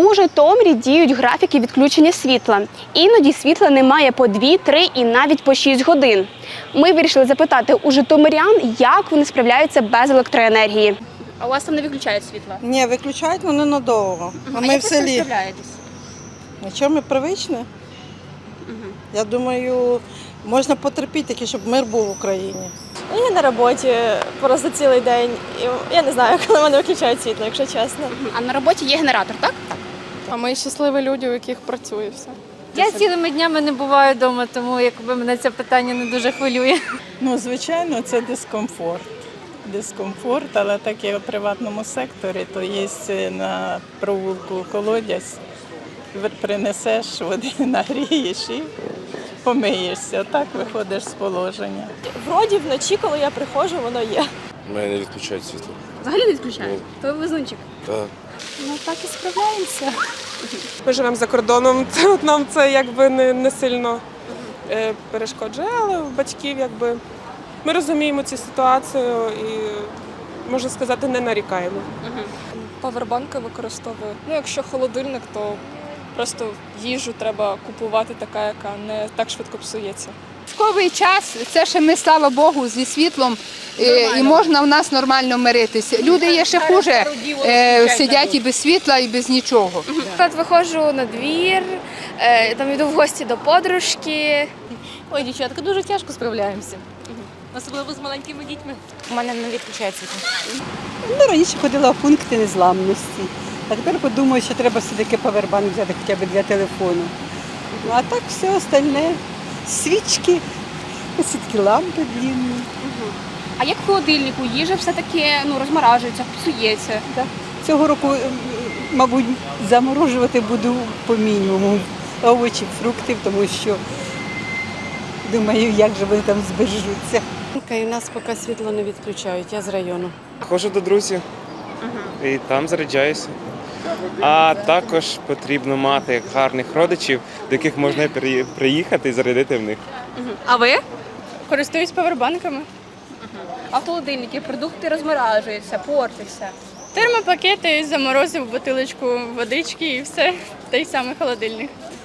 У Житомирі діють графіки відключення світла. Іноді світла немає по 2, 3 і навіть по 6 годин. Ми вирішили запитати у житомирян, як вони справляються без електроенергії. А у вас там не виключають світла? Ні, виключають вони надовго. А ми в селі. справляєтесь? Нічого ми привичні. Я думаю, можна потерпіти, щоб мир був в Україні. Ну, Я на роботі просто цілий день. Я не знаю, коли мене виключають світло, якщо чесно. А на роботі є генератор, так? А ми щасливі люди, у яких працює все. Я цілими днями не буваю вдома, тому якби мене це питання не дуже хвилює. Ну, звичайно, це дискомфорт. Дискомфорт, але так як у приватному секторі, то є на провулку колодязь, принесеш води, нагрієш і помиєшся. Так виходиш з положення. Вроді вночі, коли я приходжу, воно є. У мене не відключають світло. Взагалі не відключають. То везунчик. Так. Ну так і справляємося. Ми живемо за кордоном, це нам це якби не, не сильно е, перешкоджує, але у батьків якби ми розуміємо цю ситуацію і можна сказати, не нарікаємо. Павербанки використовую. Ну, якщо холодильник, то просто їжу треба купувати така, яка не так швидко псується. Військовий час це ще ми, слава Богу, зі світлом е, і можна в нас нормально миритися. Люди є ще хуже, е, сидять і без світла, і без нічого. Наприклад, виходжу на двір, е, там йду в гості до подружки. Ой, дівчатка, дуже тяжко справляємося. Особливо з маленькими дітьми. У мене не відключають світло. Ну, раніше ходила в пункти незламності. А тепер подумаю, що треба все-таки павербанк взяти хоча б для телефону. Ну, а так все остальне. Свічки, ось такі лампи длінні. А як в холодильнику їжа все-таки ну, розморажується, псується. Цього року, мабуть, заморожувати буду по мінімуму овочі, фруктів, тому що думаю, як же вони там збережуться. І нас поки світло не відключають, я з району. Ходжу до друзів і там заряджаюся. А також потрібно мати гарних родичів, до яких можна приїхати і зарядити в них. А ви? Користуюсь павербанками. А холодильники продукти розморажуються, портяться. Термопакети, заморозив бутилочку водички і все. Той самий холодильник.